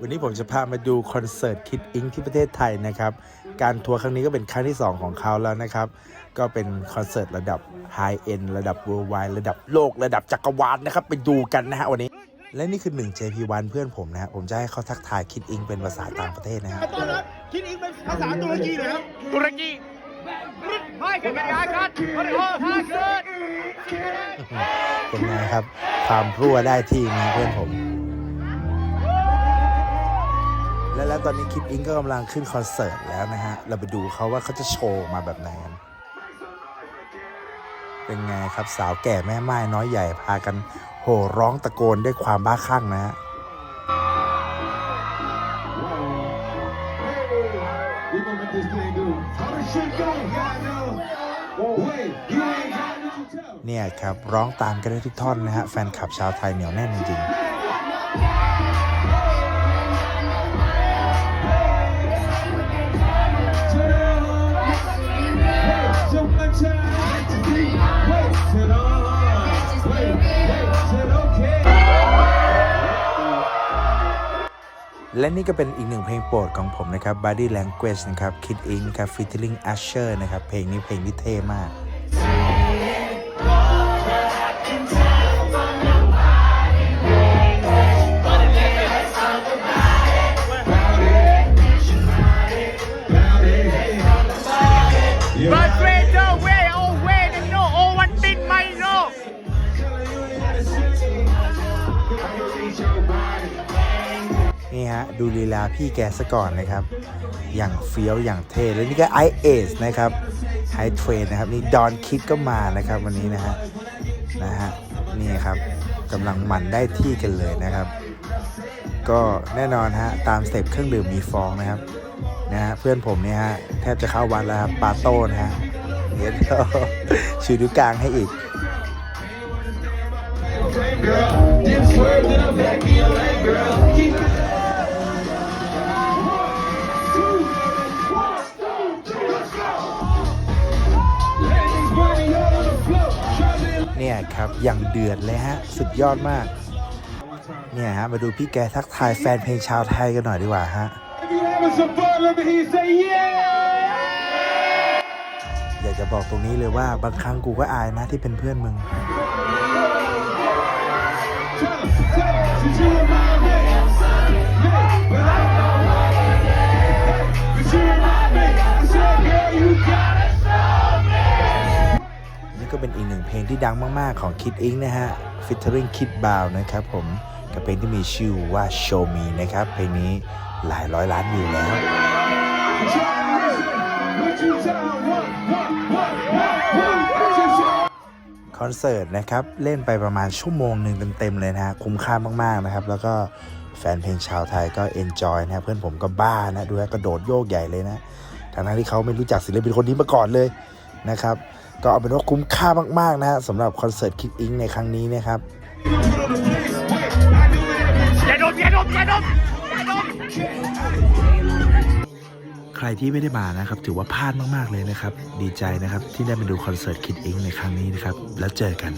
วันนี้ผมจะพามาดูคอนเสิร์ตคิดอิงที่ประเทศไทยนะครับ การทัวร์ครั้งนี้ก็เป็นครั้งที่ 2 ของเขาแล้วนะครับ ก็เป็นคอนเสิร์ตระดับไฮเอ็นระดับ worldwide ระดับโลกระดับจักรวาลนะครับ ไปดูกันนะฮะวันนี้ และนี่คือ1 JP1 เพื่อนผมนะฮะผมจะให้เขาทักทายคิดอิงเป็นภาษาต่างประเทศนะฮะต้อนรับคิดอิงเป็นภาษาตุรกีเลยครับตุรกีไม่กันกันกันโอ้โหถ้าเกิดเป็นไงครับความรั่วได้ที่นะเพื่อนผม และแล้วตอนนี้คิดอิงก็กำลังขึ้นคอนเสิร์ตแล้วนะฮะ เราไปดูเขาว่าเขาจะโชว์มาแบบไหนกันเป็นไงครับสาวแก่แม่ไม้น้อยใหญ่พากันโห่ร้องตะโกนด้วยความบ้าคลั่งนะฮะเนี่ยครับร้องตามกันได้ทุกท่อนนะฮะ แฟนคลับชาวไทยเหนียวแน่นจริงๆ และนี่ก็เป็นอีกหนึ่งเพลงโปรดของผมนะครับ Body Language นะครับ Kid Ink ครับ featuring Usher นะครับ เพลงนี้เพลงที่เท่มาก นี่ฮะ ดูลีลาพี่แกซะก่อนนะครับ อย่างเฟี้ยว อย่างเท่แล้วนี่ก็ไอเอสนะครับไฮเทรนนะครับ นี่ดอนคิดก็มานะครับวันนี้นะฮะ นะฮะ นี่ครับกำลังหมันได้ที่กันเลยนะครับ ก็แน่นอนฮะ ตามสเต็ปเครื่องดื่มมีฟองนะครับ นะฮะ เพื่อนผมเนี่ยฮะ แทบจะเข้าวันแล้วครับปาโต้นะฮะเดี๋ยวชูนิ้วกลางให้อีก Then swerved in a back of your leg, girl. Keep เนี่ยครับอย่างเดือดเลยฮะ สุดยอดมาก เนี่ยฮะ มาดูพี่แกทักทายแฟนเพลงชาวไทยกันหน่อยดีกว่าฮะ If you having some fun, let me hear you say yeah. อยากจะบอกตรงนี้เลยว่าบางครั้งกูก็อายนะที่เป็นเพื่อนมึง Since you เป็นอีกหนึ่งเพลงที่ดังมากๆ ของคิดอิงนะฮะ featuring Kid b o w นะครับผมกับเพลงที่มีชื่อว่า Show Me นะครับ เพลงนี้หลายร้อยล้านวิวแล้วคอนเสิร์ตนะครับ เล่นไปประมาณชั่วโมงหนึ่งเต็มๆเลยนะฮะ คุ้มค่ามากๆนะครับ แล้วก็แฟนเพลงชาวไทยก็เอนจอยนะ เพื่อนผมก็บ้านะ ดูฮะกระโดดโยกใหญ่เลยนะทั้งที่เขาไม่รู้จักศิลปินคนนี้มาก่อนเลยนะครับ ก็เอาเป็นว่าคุ้มค่ามากๆนะฮะสำหรับคอนเสิร์ตคิดอิงในครั้งนี้นะครับอย่าดมอย่าดมอย่าดมอย่าดมใครที่ไม่ได้มานะครับ ถือว่าพลาดมากๆเลยนะครับ ดีใจนะครับที่ได้มาดูคอนเสิร์ตคิดอิงในครั้งนี้นะครับ แล้วเจอกัน